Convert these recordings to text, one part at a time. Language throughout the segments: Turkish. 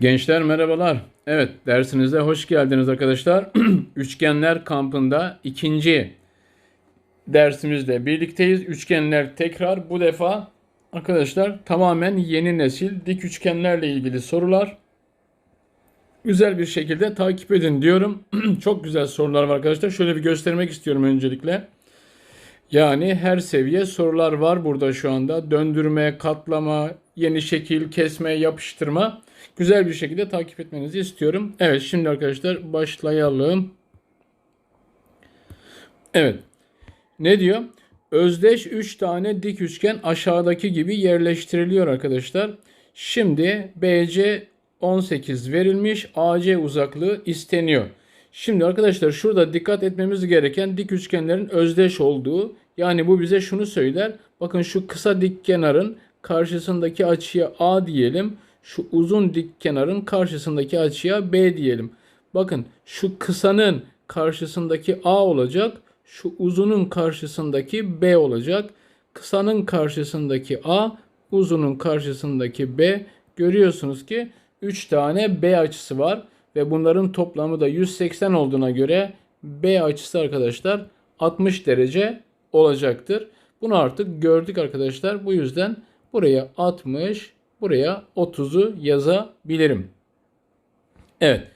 Gençler merhabalar. Evet dersinize hoş geldiniz arkadaşlar. Üçgenler kampında ikinci dersimizde birlikteyiz. Üçgenler tekrar bu defa arkadaşlar tamamen yeni nesil dik üçgenlerle ilgili sorular. Güzel bir şekilde takip edin diyorum. Çok güzel sorular var arkadaşlar. Şöyle bir göstermek istiyorum öncelikle. Yani her seviye sorular var burada şu anda. Döndürme, katlama, yeni şekil, kesme, yapıştırma. Güzel bir şekilde takip etmenizi istiyorum. Evet şimdi arkadaşlar başlayalım. Evet. Ne diyor? Özdeş 3 tane dik üçgen aşağıdaki gibi yerleştiriliyor arkadaşlar. Şimdi BC 18 verilmiş. AC uzaklığı isteniyor. Şimdi arkadaşlar şurada dikkat etmemiz gereken dik üçgenlerin özdeş olduğu. Yani bu bize şunu söyler. Bakın şu kısa dik kenarın karşısındaki açıya A diyelim. Şu uzun dik kenarın karşısındaki açıya B diyelim. Bakın şu kısanın karşısındaki A olacak. Şu uzunun karşısındaki B olacak. Kısanın karşısındaki A, uzunun karşısındaki B. Görüyorsunuz ki 3 tane B açısı var ve bunların toplamı da 180 olduğuna göre B açısı arkadaşlar 60 derece olacaktır. Bunu artık gördük arkadaşlar. Bu yüzden buraya 60, buraya 30'u yazabilirim. Evet.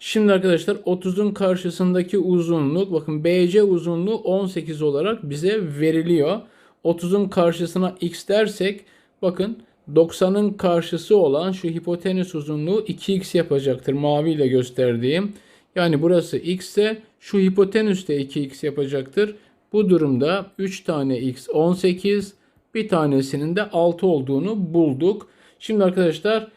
Şimdi arkadaşlar 30'un karşısındaki uzunluk bakın BC uzunluğu 18 olarak bize veriliyor. 30'un karşısına x dersek bakın 90'ın karşısı olan şu hipotenüs uzunluğu 2x yapacaktır. Mavi ile gösterdiğim. Yani burası x ise şu hipotenüs de 2x yapacaktır. Bu durumda 3 tane x 18, bir tanesinin de 6 olduğunu bulduk. Şimdi arkadaşlar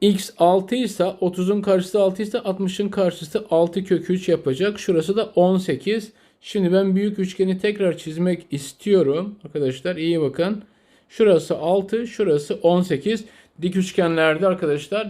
x 6 ise 30'un karşısı 6 ise 60'ın karşısı 6 kök 3 yapacak. Şurası da 18. Şimdi ben büyük üçgeni tekrar çizmek istiyorum. Arkadaşlar iyi bakın. Şurası 6, şurası 18. Dik üçgenlerde arkadaşlar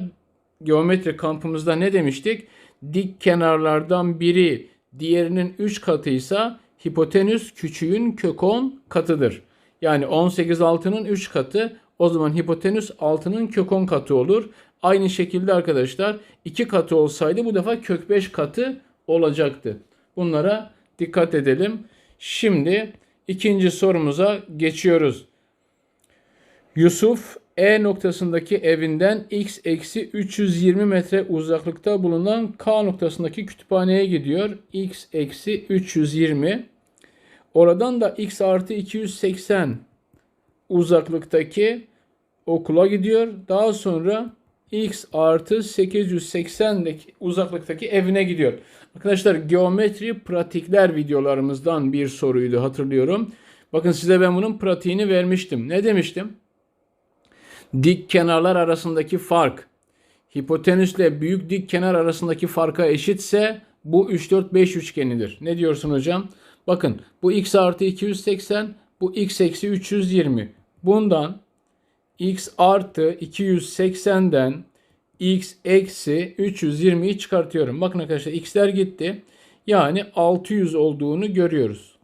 geometri kampımızda ne demiştik? Dik kenarlardan biri diğerinin 3 katıysa hipotenüs küçüğün kök 10 katıdır. Yani 18 altının 3 katı o zaman hipotenüs altının kök 10 katı olur. Aynı şekilde arkadaşlar 2 katı olsaydı bu defa kök 5 katı olacaktı. Bunlara dikkat edelim. Şimdi ikinci sorumuza geçiyoruz. Yusuf E noktasındaki evinden x eksi 320 metre uzaklıkta bulunan K noktasındaki kütüphaneye gidiyor. x eksi 320. Oradan da x artı 280 uzaklıktaki okula gidiyor. Daha sonra x artı 880 uzaklıktaki evine gidiyor. Arkadaşlar geometri pratikler videolarımızdan bir soruydu hatırlıyorum. Bakın size ben bunun pratiğini vermiştim. Ne demiştim? Dik kenarlar arasındaki fark hipotenüsle büyük dik kenar arasındaki farka eşitse bu 3 4 5 üçgenidir. Ne diyorsun hocam? Bakın bu x artı 280 bu x eksi 320. Bundan x artı 280'den x eksi 320'yi çıkartıyorum. Bakın arkadaşlar x'ler gitti. Yani 600 olduğunu görüyoruz.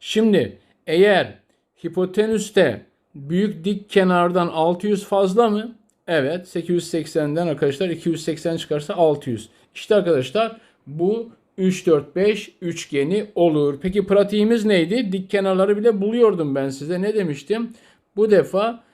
Şimdi eğer hipotenüste büyük dik kenardan 600 fazla mı? Evet 880'den arkadaşlar 280 çıkarsa 600. İşte arkadaşlar bu 3 4 5 üçgeni olur. Peki pratiğimiz neydi? Dik kenarları bile buluyordum ben size. Ne demiştim? Bu defa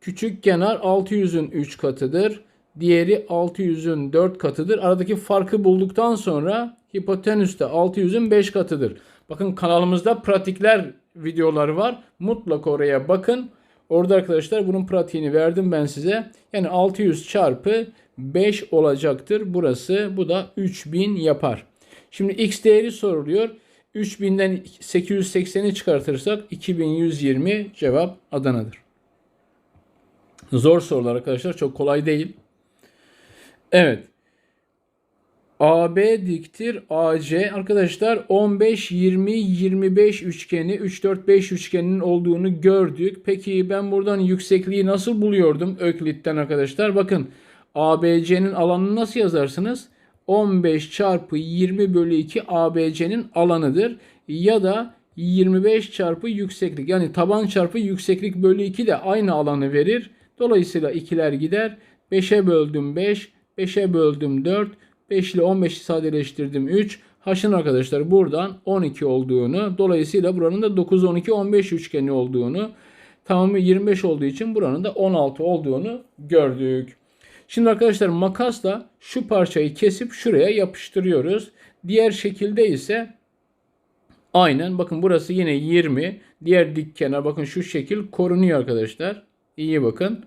küçük kenar 600'ün 3 katıdır. Diğeri 600'ün 4 katıdır. Aradaki farkı bulduktan sonra hipotenüs de 600'ün 5 katıdır. Bakın kanalımızda pratikler videoları var. Mutlaka oraya bakın. Orada arkadaşlar bunun pratiğini verdim ben size. Yani 600 çarpı 5 olacaktır. Burası bu da 3000 yapar. Şimdi x değeri soruluyor. 3000'den 880'i çıkartırsak 2120 cevap Adana'dır. Zor sorular arkadaşlar çok kolay değil. Evet. AB diktir AC arkadaşlar 15 20 25 üçgeni 3 4 5 üçgeninin olduğunu gördük. Peki ben buradan yüksekliği nasıl buluyordum Öklit'ten arkadaşlar? Bakın ABC'nin alanını nasıl yazarsınız? 15 çarpı 20 bölü 2 ABC'nin alanıdır. Ya da 25 çarpı yükseklik yani taban çarpı yükseklik bölü 2 de aynı alanı verir. Dolayısıyla ikiler gider. 5'e böldüm 5. 5'e böldüm 4. 5 ile 15'i sadeleştirdim 3. H'ın arkadaşlar buradan 12 olduğunu dolayısıyla buranın da 9, 12, 15 üçgeni olduğunu tamamı 25 olduğu için buranın da 16 olduğunu gördük. Şimdi arkadaşlar makasla şu parçayı kesip şuraya yapıştırıyoruz. Diğer şekilde ise aynen bakın burası yine 20. Diğer dik kenar bakın şu şekil korunuyor arkadaşlar. İyi bakın.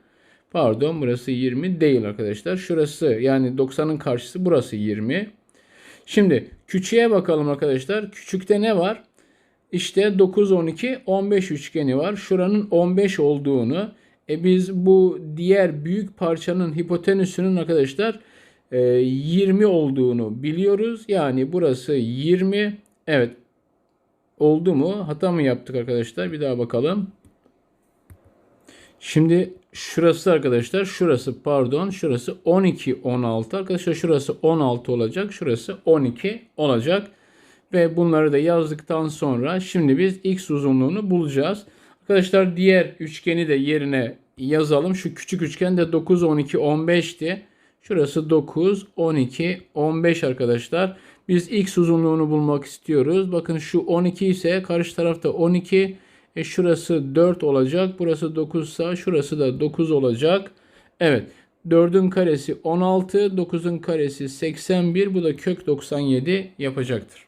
Pardon burası 20 değil arkadaşlar. Şurası yani 90'ın karşısı burası 20. Şimdi küçüğe bakalım arkadaşlar. Küçükte ne var? İşte 9, 12, 15 üçgeni var. Şuranın 15 olduğunu e biz bu diğer büyük parçanın hipotenüsünün arkadaşlar 20 e, olduğunu biliyoruz. Yani burası 20. Evet. Oldu mu? Hata mı yaptık arkadaşlar? Bir daha bakalım. Şimdi şurası arkadaşlar şurası pardon şurası 12 16 arkadaşlar şurası 16 olacak şurası 12 olacak ve bunları da yazdıktan sonra şimdi biz x uzunluğunu bulacağız. Arkadaşlar diğer üçgeni de yerine yazalım. Şu küçük üçgen de 9 12 15'ti. Şurası 9 12 15 arkadaşlar. Biz x uzunluğunu bulmak istiyoruz. Bakın şu 12 ise karşı tarafta 12 e şurası 4 olacak. Burası 9 ise şurası da 9 olacak. Evet. 4'ün karesi 16, 9'un karesi 81. Bu da kök 97 yapacaktır.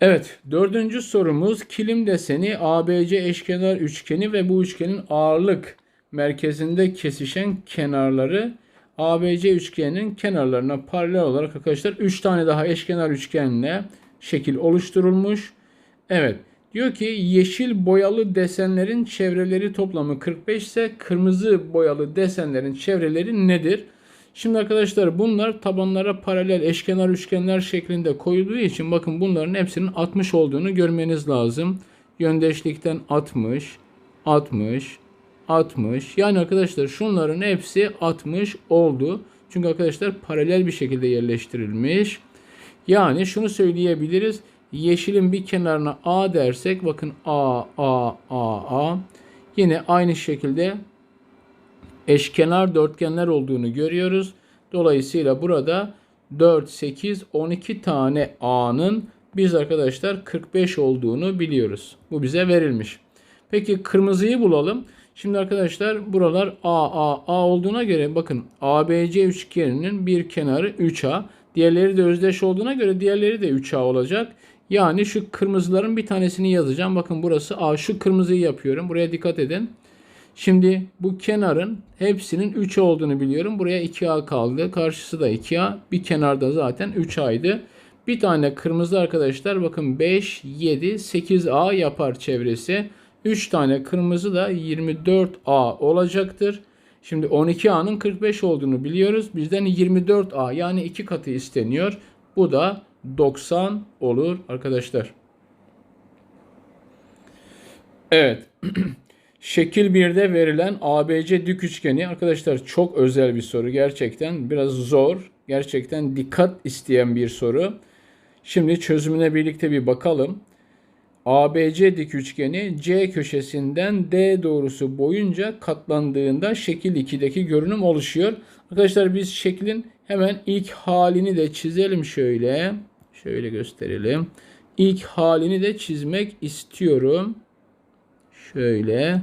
Evet, dördüncü sorumuz kilim deseni ABC eşkenar üçgeni ve bu üçgenin ağırlık merkezinde kesişen kenarları ABC üçgeninin kenarlarına paralel olarak arkadaşlar 3 tane daha eşkenar üçgenle şekil oluşturulmuş. Evet. Diyor ki yeşil boyalı desenlerin çevreleri toplamı 45 ise kırmızı boyalı desenlerin çevreleri nedir? Şimdi arkadaşlar bunlar tabanlara paralel eşkenar üçgenler şeklinde koyulduğu için bakın bunların hepsinin 60 olduğunu görmeniz lazım. Yöndeşlikten 60, 60, 60. Yani arkadaşlar şunların hepsi 60 oldu. Çünkü arkadaşlar paralel bir şekilde yerleştirilmiş. Yani şunu söyleyebiliriz. Yeşilin bir kenarına A dersek bakın A, A, A, A. Yine aynı şekilde eşkenar dörtgenler olduğunu görüyoruz. Dolayısıyla burada 4, 8, 12 tane A'nın biz arkadaşlar 45 olduğunu biliyoruz. Bu bize verilmiş. Peki kırmızıyı bulalım. Şimdi arkadaşlar buralar A, A, A olduğuna göre bakın ABC üçgeninin bir kenarı 3A. Diğerleri de özdeş olduğuna göre diğerleri de 3A olacak. Yani şu kırmızıların bir tanesini yazacağım. Bakın burası A. Şu kırmızıyı yapıyorum. Buraya dikkat edin. Şimdi bu kenarın hepsinin 3 olduğunu biliyorum. Buraya 2A kaldı. Karşısı da 2A. Bir kenarda zaten 3A'ydı. Bir tane kırmızı arkadaşlar bakın 5, 7, 8A yapar çevresi. 3 tane kırmızı da 24A olacaktır. Şimdi 12A'nın 45 olduğunu biliyoruz. Bizden 24A yani 2 katı isteniyor. Bu da 90 olur arkadaşlar. Evet. Şekil 1'de verilen ABC dik üçgeni arkadaşlar çok özel bir soru. Gerçekten biraz zor. Gerçekten dikkat isteyen bir soru. Şimdi çözümüne birlikte bir bakalım. ABC dik üçgeni C köşesinden D doğrusu boyunca katlandığında şekil 2'deki görünüm oluşuyor. Arkadaşlar biz şeklin hemen ilk halini de çizelim şöyle. Şöyle gösterelim. İlk halini de çizmek istiyorum. Şöyle.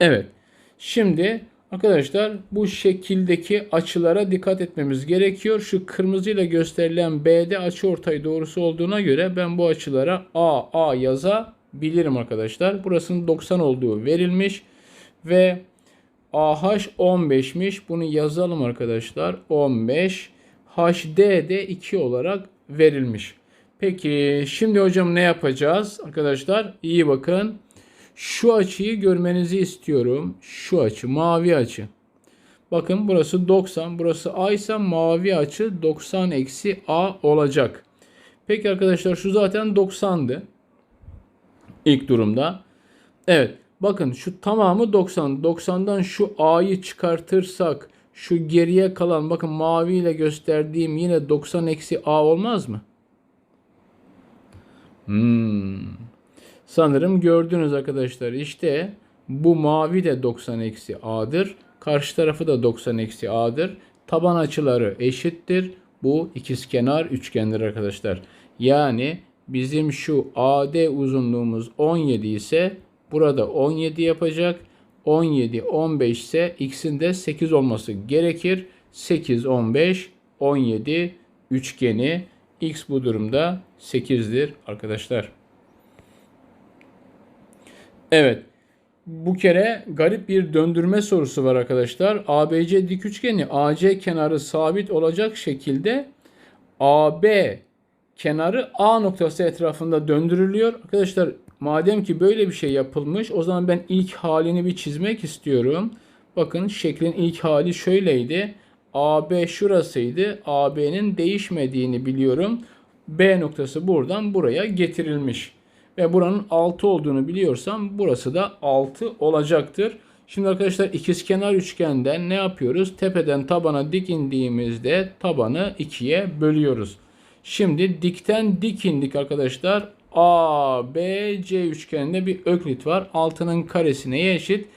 Evet. Şimdi arkadaşlar bu şekildeki açılara dikkat etmemiz gerekiyor. Şu kırmızıyla gösterilen BD açı ortay doğrusu olduğuna göre ben bu açılara A A yazabilirim arkadaşlar. Burasının 90 olduğu verilmiş ve AH 15'miş. Bunu yazalım arkadaşlar. 15. HD de 2 olarak verilmiş. Peki şimdi hocam ne yapacağız? Arkadaşlar iyi bakın. Şu açıyı görmenizi istiyorum. Şu açı mavi açı. Bakın burası 90. Burası A ise mavi açı 90 eksi A olacak. Peki arkadaşlar şu zaten 90'dı. İlk durumda. Evet. Bakın şu tamamı 90. 90'dan şu A'yı çıkartırsak şu geriye kalan bakın mavi ile gösterdiğim yine 90 eksi A olmaz mı? Hmm. Sanırım gördünüz arkadaşlar. İşte Bu mavi de 90 eksi a'dır. Karşı tarafı da 90 eksi a'dır. Taban açıları eşittir. Bu ikizkenar üçgendir arkadaşlar. Yani bizim şu AD uzunluğumuz 17 ise burada 17 yapacak. 17, 15 ise x'in de 8 olması gerekir. 8, 15, 17 üçgeni x bu durumda 8'dir arkadaşlar. Evet. Bu kere garip bir döndürme sorusu var arkadaşlar. ABC dik üçgeni AC kenarı sabit olacak şekilde AB kenarı A noktası etrafında döndürülüyor. Arkadaşlar madem ki böyle bir şey yapılmış o zaman ben ilk halini bir çizmek istiyorum. Bakın şeklin ilk hali şöyleydi. AB şurasıydı. AB'nin değişmediğini biliyorum. B noktası buradan buraya getirilmiş. Ve buranın 6 olduğunu biliyorsam burası da 6 olacaktır. Şimdi arkadaşlar ikizkenar üçgenden ne yapıyoruz? Tepeden tabana dik indiğimizde tabanı ikiye bölüyoruz. Şimdi dikten dik indik arkadaşlar. A, B, C üçgeninde bir öklit var. Altının karesi neye eşit?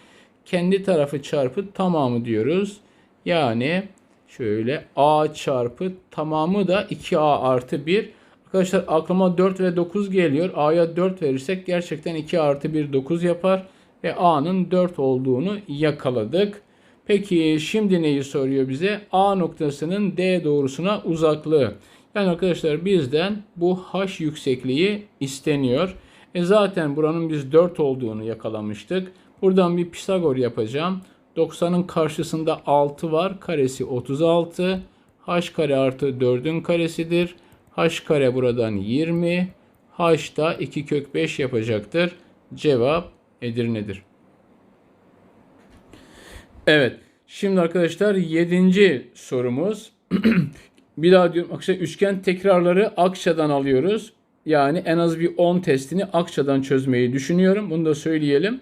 Kendi tarafı çarpı tamamı diyoruz. Yani şöyle A çarpı tamamı da 2A artı 1. Arkadaşlar aklıma 4 ve 9 geliyor. A'ya 4 verirsek gerçekten 2 artı 1 9 yapar. Ve A'nın 4 olduğunu yakaladık. Peki şimdi neyi soruyor bize? A noktasının D doğrusuna uzaklığı. Yani arkadaşlar bizden bu H yüksekliği isteniyor. E zaten buranın biz 4 olduğunu yakalamıştık. Buradan bir Pisagor yapacağım. 90'ın karşısında 6 var. Karesi 36. H kare artı 4'ün karesidir. H kare buradan 20. H da 2 kök 5 yapacaktır. Cevap Edirne'dir. Evet. Şimdi arkadaşlar 7. sorumuz. bir daha diyorum arkadaşlar üçgen tekrarları Akça'dan alıyoruz. Yani en az bir 10 testini Akça'dan çözmeyi düşünüyorum. Bunu da söyleyelim.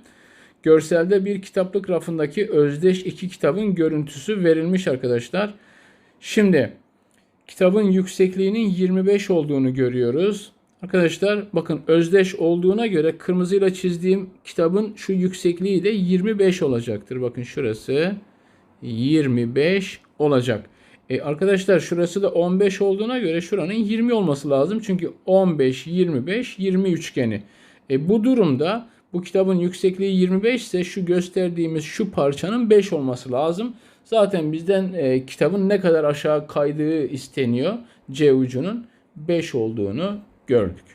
Görselde bir kitaplık rafındaki özdeş iki kitabın görüntüsü verilmiş arkadaşlar. Şimdi kitabın yüksekliğinin 25 olduğunu görüyoruz. Arkadaşlar bakın özdeş olduğuna göre kırmızıyla çizdiğim kitabın şu yüksekliği de 25 olacaktır. Bakın şurası 25 olacak. E arkadaşlar şurası da 15 olduğuna göre şuranın 20 olması lazım. Çünkü 15, 25, 20 üçgeni. E bu durumda bu kitabın yüksekliği 25 ise şu gösterdiğimiz şu parçanın 5 olması lazım. Zaten bizden e, kitabın ne kadar aşağı kaydığı isteniyor. C ucunun 5 olduğunu gördük.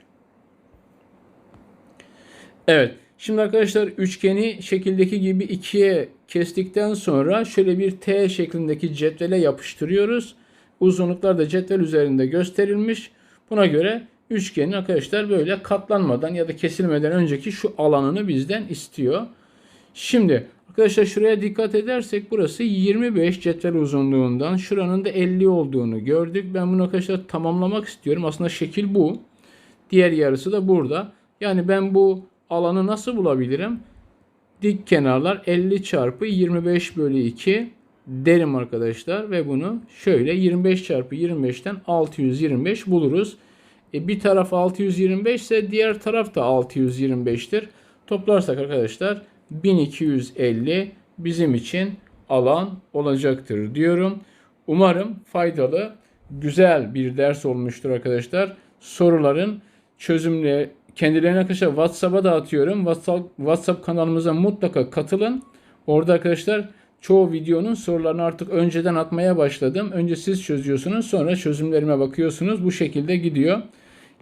Evet. Şimdi arkadaşlar üçgeni şekildeki gibi ikiye kestikten sonra şöyle bir T şeklindeki cetvele yapıştırıyoruz. Uzunluklar da cetvel üzerinde gösterilmiş. Buna göre üçgenin arkadaşlar böyle katlanmadan ya da kesilmeden önceki şu alanını bizden istiyor. Şimdi arkadaşlar şuraya dikkat edersek burası 25 cetvel uzunluğundan şuranın da 50 olduğunu gördük. Ben bunu arkadaşlar tamamlamak istiyorum. Aslında şekil bu. Diğer yarısı da burada. Yani ben bu alanı nasıl bulabilirim? Dik kenarlar 50 çarpı 25 bölü 2 derim arkadaşlar. Ve bunu şöyle 25 çarpı 25'ten 625 buluruz. E bir taraf 625 ise diğer taraf da 625'tir. Toplarsak arkadaşlar 1250 bizim için alan olacaktır diyorum. Umarım faydalı, güzel bir ders olmuştur arkadaşlar. Soruların çözümle kendilerine arkadaşlar WhatsApp'a da atıyorum. WhatsApp, WhatsApp kanalımıza mutlaka katılın. Orada arkadaşlar çoğu videonun sorularını artık önceden atmaya başladım. Önce siz çözüyorsunuz sonra çözümlerime bakıyorsunuz. Bu şekilde gidiyor.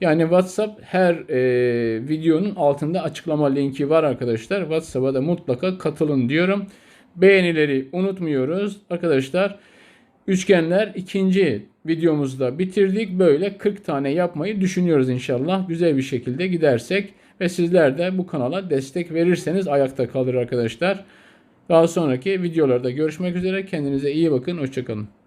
Yani WhatsApp her e, videonun altında açıklama linki var arkadaşlar. WhatsApp'a da mutlaka katılın diyorum. Beğenileri unutmuyoruz. Arkadaşlar üçgenler ikinci videomuzda bitirdik. Böyle 40 tane yapmayı düşünüyoruz inşallah. Güzel bir şekilde gidersek ve sizler de bu kanala destek verirseniz ayakta kalır arkadaşlar. Daha sonraki videolarda görüşmek üzere. Kendinize iyi bakın. Hoşçakalın.